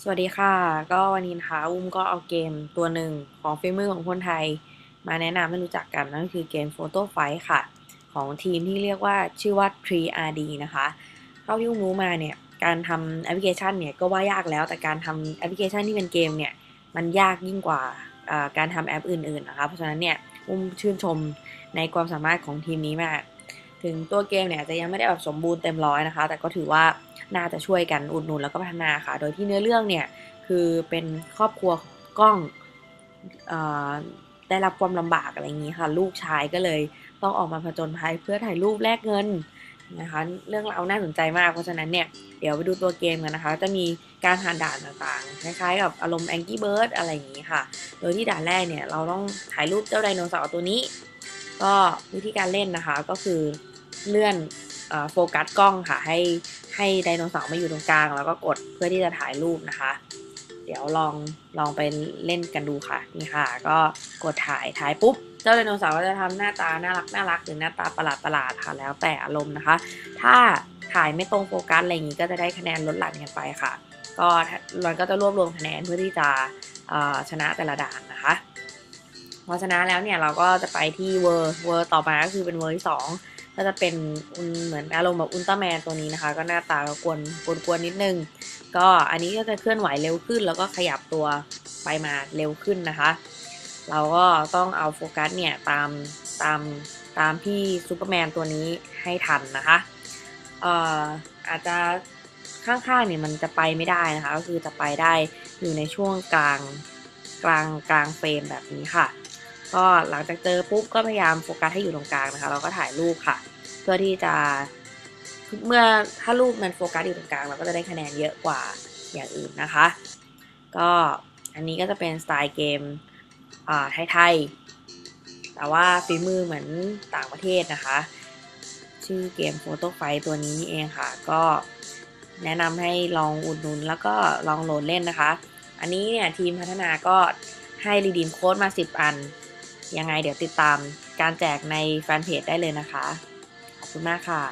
สวัสดีค่ะ ก็วันนี้นะคะ อุ้มก็เอาเกมตัวหนึ่งของฝีมือของคนไทย มาแนะนำให้รู้จักกันนั่นก็คือเกม Photo Fight ค่ะ ของทีมที่เรียกว่าชื่อว่า 3RD นะคะเท่าที่อุ้มรู้มาเนี่ย การทำแอปพลิเคชันเนี่ยก็ว่ายากแล้ว แต่การทำแอปพลิเคชันที่เป็นเกมเนี่ย มันยากยิ่งกว่าการทำแอปอื่นๆนะคะ เพราะฉะนั้นเนี่ย อุ้มชื่นชมในความสามารถของทีมนี้มาก ถึงตัวเกมเนี่ยอาจจะยังไม่ได้แบบสมบูรณ์เต็มร้อยนะคะ แต่ก็ถือว่าน่าจะช่วยกันอุดหนุนแล้วก็พัฒนาค่ะ โดยที่เนื้อเรื่องเนี่ยคือเป็นครอบครัวกล้องอได้รับความลำบากอะไรอย่างนี้ค่ะ ลูกชายก็เลยต้องออกมาผจญภัยเพื่อถ่ายรูปแลกเงินนะคะ เรื่องราวน่าสนใจมากเพราะฉะนั้นเนี่ยเดี๋ยวไปดูตัวเกมกันนะคะ จะมีการผ่านด่านต่างๆ คล้ายๆ กับอารมณ์ Angry Bird อะไรอย่างนี้ค่ะ โดยที่ด่านแรกเนี่ยเราต้องถ่ายรูปเจ้าไดโนเสาร์ตัวนี้ ก็วิธีการเล่นนะคะก็คือ เลื่อนโฟกัสกล้องค่ะ ให้ให้ไดโนเสาร์มาอยู่ตรงกลาง แล้วก็กดเพื่อที่จะถ่ายรูปนะคะ เดี๋ยวลองลองไปเล่นกันดูค่ะนี่ค่ะ ก็กดถ่ายถ่ายปุ๊บเจ้าไดโนเสาร์ก็จะทำหน้าตาน่ารักน่ารักหรือหน้าตาประหลาดประหลาดค่ะแล้วแต่อารมณ์นะคะ ถ้าถ่ายไม่ตรงโฟกัสอะไรอย่างนี้ก็จะได้คะแนนลดหลั่นกันไปค่ะ ก็มันก็จะรวบรวมคะแนนเพื่อที่จะชนะแต่ละด่านนะคะ พอชนะแล้วเนี่ยเราก็จะไปที่เวอร์เวอร์ต่อมาก็คือเป็นเวอร์ที่สองก็จะเป็นเหมือนอารมณ์แบบอุลตร้าแมนตัวนี้นะคะ ก็หน้าตาก็กวนกวนกวนนิดนึง ก็อันนี้ก็จะเคลื่อนไหวเร็วขึ้น แล้วก็ขยับตัวไปมาเร็วขึ้นนะคะ เราก็ต้องเอาโฟกัสเนี่ยตามตามตามพี่ซูเปอร์แมนตัวนี้ให้ทันนะคะเอ่ออาจจะข้างๆเนี่ยมันจะไปไม่ได้นะคะ ก็คือจะไปได้อยู่ในช่วงกลางกลางกลางเฟรมแบบนี้ค่ะ ก็หลังจากเจอปุ๊บก็พยายามโฟกัสให้อยู่ตรงกลางนะคะ เราก็ถ่ายรูปค่ะ เพื่อที่จะเมื่อถ้ารูปมันโฟกัสอยู่ตรงกลางเราก็จะได้คะแนนเยอะกว่าอย่างอื่นนะคะ ก็อันนี้ก็จะเป็นสไตล์เกมอ่าไทยๆ แต่ว่าฝีมือเหมือนต่างประเทศนะคะ ชื่อเกม Photo Fight ตัวนี้นี่เองค่ะ ก็แนะนำให้ลองอุดหนุนแล้วก็ลองโหลดเล่นนะคะ อันนี้เนี่ยทีมพัฒนาก็ให้รีดีมโค้ดมา 10 อัน ยังไงเดี๋ยวติดตามการแจกในแฟนเพจได้เลยนะคะ ขอบคุณมากค่ะ